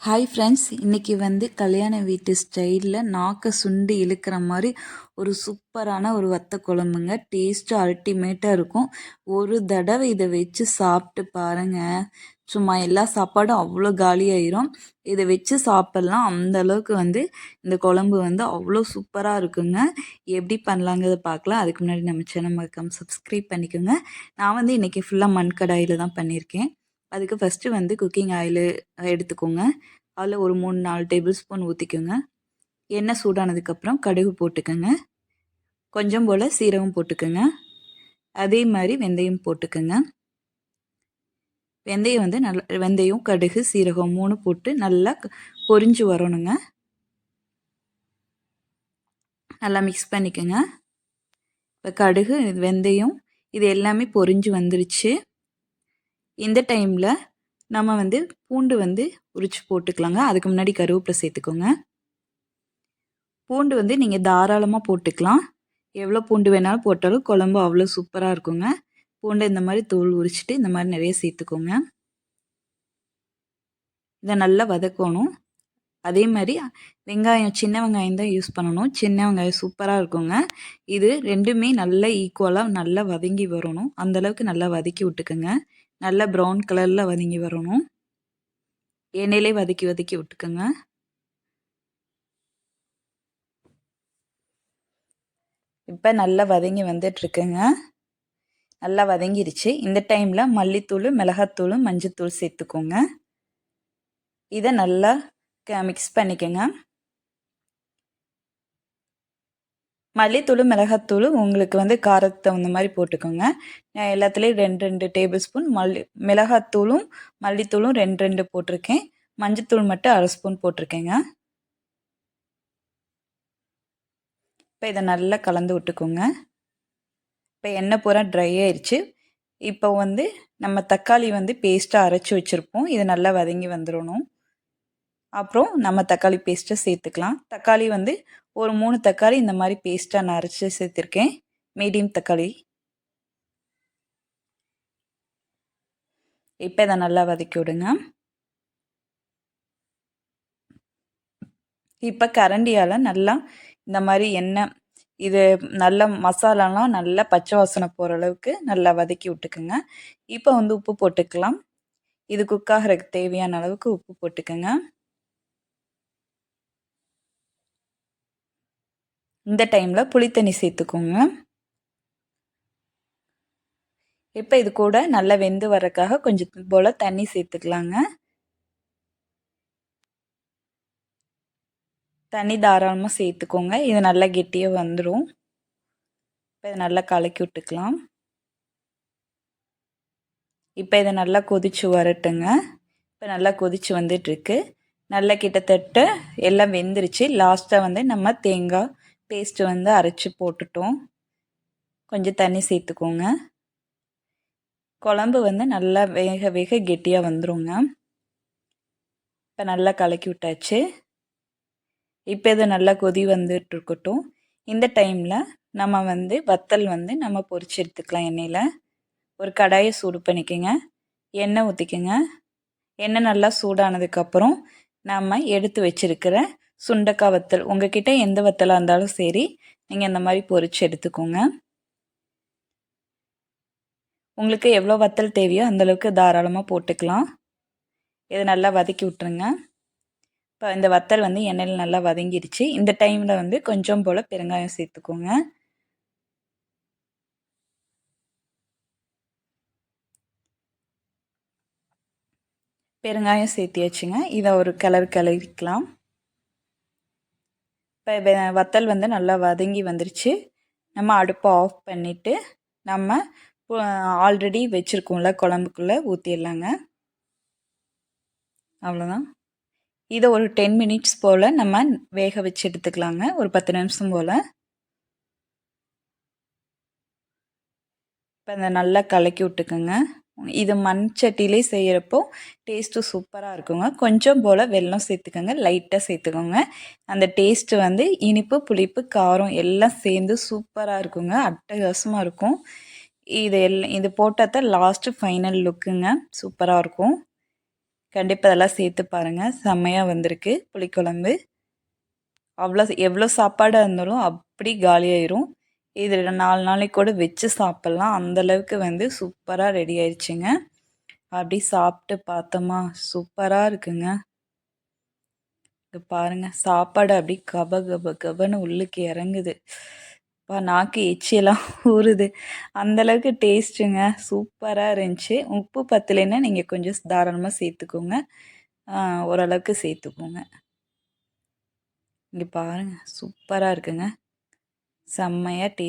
Hi friends இன்றைக்கி வந்து கல்யாண வீட்டு ஸ்டைலில் நாக்கை சுண்டு இழுக்கிற மாதிரி ஒரு சூப்பரான ஒரு வத்த குழம்புங்க. டேஸ்ட்டு அல்டிமேட்டாக இருக்கும். ஒரு தடவை இதை வச்சு சாப்பிட்டு பாருங்கள் சும்மா எல்லா சாப்பாடும் அவ்வளோ காலியாயிரும். இதை வச்சு சாப்பிட்லாம். அந்த அளவுக்கு வந்து இந்த குழம்பு வந்து அவ்வளோ சூப்பராக இருக்குங்க. எப்படி பண்ணலாங்கிறத பார்க்கலாம். அதுக்கு முன்னாடி நம்ம சேனல் மறக்காம சப்ஸ்கிரைப் பண்ணிக்கோங்க. நான் வந்து இன்றைக்கி ஃபுல்லாக மண் கடாயில் தான் பண்ணியிருக்கேன். அதுக்கு ஃபஸ்ட்டு வந்து குக்கிங் ஆயில் எடுத்துக்கோங்க. அதில் ஒரு மூணு நாலு டேபிள் ஸ்பூன் ஊற்றிக்கோங்க எண்ணெய் சூடானதுக்கப்புறம் கடுகு போட்டுக்கோங்க. கொஞ்சம் போல் சீரகம் போட்டுக்கோங்க. அதே மாதிரி வெந்தயம் போட்டுக்கோங்க. வெந்தயம் வந்து நல்லா வெந்தயம் கடுகு சீரகம் மூணு போட்டு நல்லா பொரிஞ்சு வரணுங்க. நல்லா மிக்ஸ் பண்ணிக்கோங்க. இப்போ கடுகு வெந்தயம் இது எல்லாமே பொரிஞ்சு வந்துருச்சு. இந்த டைமில் நம்ம வந்து பூண்டு வந்து உரித்து போட்டுக்கலாங்க. அதுக்கு முன்னாடி கருவேப்பிலை சேர்த்துக்கோங்க. பூண்டு வந்து நீங்கள் தாராளமாக போட்டுக்கலாம். எவ்வளோ பூண்டு வேணாலும் போட்டாலும் குழம்பு அவ்வளோ சூப்பராக இருக்குங்க. பூண்டை இந்த மாதிரி தோல் உரிச்சிட்டு இந்த மாதிரி நிறைய சேர்த்துக்கோங்க. இதை நல்லா வதக்கணும். அதே மாதிரி வெங்காயம் சின்ன வெங்காயம் தான் யூஸ் பண்ணணும். சின்ன வெங்காயம் சூப்பராக இருக்குங்க. இது ரெண்டுமே நல்லா ஈக்குவலாக நல்லா வதங்கி வரணும். அந்தளவுக்கு நல்லா வதக்கி விட்டுக்கோங்க. நல்லா ப்ரௌன் கலரில் வதங்கி வரணும். எண்ணெயிலே வதக்கி வதக்கி விட்டுக்கோங்க. இப்போ நல்லா வதங்கி வந்துட்டுருக்குங்க. நல்லா வதங்கிருச்சு. இந்த டைமில் மல்லித்தூள் மிளகாத்தூள் மஞ்சத்தூள் சேர்த்துக்கோங்க. இதை நல்லா மிக்ஸ் பண்ணிக்கோங்க. மல்லித்தூள் மிளகாத்தூள் உங்களுக்கு வந்து காரத்துக்கு தகுந்த மாதிரி போட்டுக்கோங்க. நான் எல்லாத்துலேயும் ரெண்டு ரெண்டு டேபிள் ஸ்பூன் மல்லி மிளகாத்தூளும் மல்லித்தூளும் ரெண்டு ரெண்டு போட்டிருக்கேன். மஞ்சத்தூள் மட்டும் அரை ஸ்பூன் போட்டிருக்கேங்க. இப்போ இதை நல்லா கலந்து விட்டுக்கோங்க. இப்போ எண்ணெய் பூரா ட்ரை ஆயிடுச்சு இப்போ வந்து நம்ம தக்காளி வந்து பேஸ்ட்டாக அரைச்சி வச்சுருப்போம். இது நல்லா வதங்கி வந்துடணும் அப்புறம் நம்ம தக்காளி பேஸ்ட்டை சேர்த்துக்கலாம். தக்காளி வந்து ஒரு மூணு தக்காளி இந்த மாதிரி பேஸ்ட்டாக நான் அரைச்சி சேர்த்துருக்கேன். மீடியம் தக்காளி. இப்போ இதை நல்லா வதக்கி விடுங்க. இப்போ கரண்டியால் நல்லா இந்த மாதிரி எண்ணெய் இது நல்ல மசாலாலாம் நல்லா பச்சை வாசனை போகிற அளவுக்கு நல்லா வதக்கி விட்டுக்குங்க. இப்போ வந்து உப்பு போட்டுக்கலாம். இது குக்காகிறதுக்கு தேவையான அளவுக்கு உப்பு போட்டுக்கோங்க. இந்த டைமில் புளித்தண்ணி சேர்த்துக்கோங்க. இப்போ இது கூட நல்லா வெந்து வரக்காக கொஞ்சம் போல் தண்ணி சேர்த்துக்கலாங்க. தண்ணி தாராளமாக சேர்த்துக்கோங்க. இது நல்லா கெட்டியாக வந்துடும் இப்போ இதை நல்லா கலக்கி விட்டுக்கலாம். இப்போ இதை நல்லா கொதித்து வரட்டுங்க. இப்போ நல்லா கொதித்து வந்துட்டுருக்கு. நல்லா கிட்டத்தட்ட எல்லாம் வெந்துருச்சு. லாஸ்ட்டாக வந்து நம்ம தேங்காய் பேஸ்ட்டு வந்து அரைச்சி போட்டுட்டோம். கொஞ்சம் தண்ணி சேர்த்துக்கோங்க. குழம்பு வந்து நல்லா வேக வேக கெட்டியாக வந்துடுங்க இப்போ நல்லா கலக்கி விட்டாச்சு. இப்போ இது நல்லா கொதி வந்துட்டு இருக்கட்டும். இந்த டைமில் நம்ம வந்து வத்தல் வந்து நம்ம பொறிச்சு எடுத்துக்கலாம் எண்ணெயில். ஒரு கடாயை சூடு பண்ணிக்கோங்க. எண்ணெய் ஊற்றிக்கோங்க எண்ணெய் நல்லா சூடானதுக்கப்புறம் நம்ம எடுத்து வச்சுருக்கிற சுண்டக்காய் வத்தல். உங்ககிட்ட எந்த வத்தலாக இருந்தாலும் சரி நீங்கள் இந்த மாதிரி பொறிச்சு எடுத்துக்கோங்க. உங்களுக்கு எவ்வளோ வத்தல் தேவையோ அந்தளவுக்கு தாராளமாக போட்டுக்கலாம். இதை நல்லா வதக்கி விட்ருங்க இப்போ இந்த வத்தல் வந்து எண்ணெயில் நல்லா வதங்கிடுச்சு இந்த டைமில் வந்து கொஞ்சம் போல் பெருங்காயம் சேர்த்துக்கோங்க. பெருங்காயம் சேர்த்தியாச்சுங்க. இதை ஒரு கலர் கலரிக்கலாம். இப்போ வத்தல் வந்து நல்லா வதங்கி வந்துருச்சு. நம்ம அடுப்பை ஆஃப் பண்ணிவிட்டு நம்ம ஆல்ரெடி வச்சுருக்கோம்ல குழம்புக்குள்ளே ஊற்றிடலாங்க அவ்வளோதான். இதை ஒரு டென் மினிட்ஸ் போல் நம்ம வேக வச்சு எடுத்துக்கலாங்க. ஒரு பத்து நிமிஷம் போல். இப்போ அதை நல்லா கலக்கி விட்டுக்குங்க. இது மண் சட்டிலே செய்கிறப்போ டேஸ்ட்டு சூப்பராக இருக்குங்க. கொஞ்சம் போல் வெல்லம் சேர்த்துக்கோங்க. லைட்டாக சேர்த்துக்கோங்க. அந்த டேஸ்ட்டு வந்து இனிப்பு புளிப்பு காரம் எல்லாம் சேர்ந்து சூப்பராக இருக்குங்க. அட்டகாசமாக இருக்கும். இது எல்லாம் இது போட்டால் தான் லாஸ்ட்டு ஃபைனல் லுக்குங்க சூப்பராக இருக்கும். கண்டிப்பாக அதெல்லாம் சேர்த்து பாருங்கள் செம்மையாக வந்திருக்கு. புளிக்குழம்பு. அவ்வளோ எவ்வளோ சாப்பாடாக இருந்தாலும் அப்படி காலியாயிரும். இதில் நாலு நாளைக்கு கூட வச்சு சாப்பிட்லாம். அந்தளவுக்கு வந்து சூப்பராக ரெடி ஆயிடுச்சுங்க. அப்படி சாப்பிட்டு பார்த்தோமா சூப்பராக இருக்குங்க. இங்கே பாருங்கள் சாப்பாடு அப்படி கப கப கபன்னு உள்ளுக்கு இறங்குது. இப்போ நாக்கு எச்சியெல்லாம் ஊறுது. அந்தளவுக்கு டேஸ்ட்டுங்க சூப்பராக இருந்துச்சு. உப்பு பத்தலைன்னா நீங்கள் கொஞ்சம் தாராளமாக சேர்த்துக்கோங்க. ஓரளவுக்கு சேர்த்துக்கோங்க. இங்கே பாருங்கள் சூப்பராக இருக்குங்க. செம்மையாக டேஸ்ட்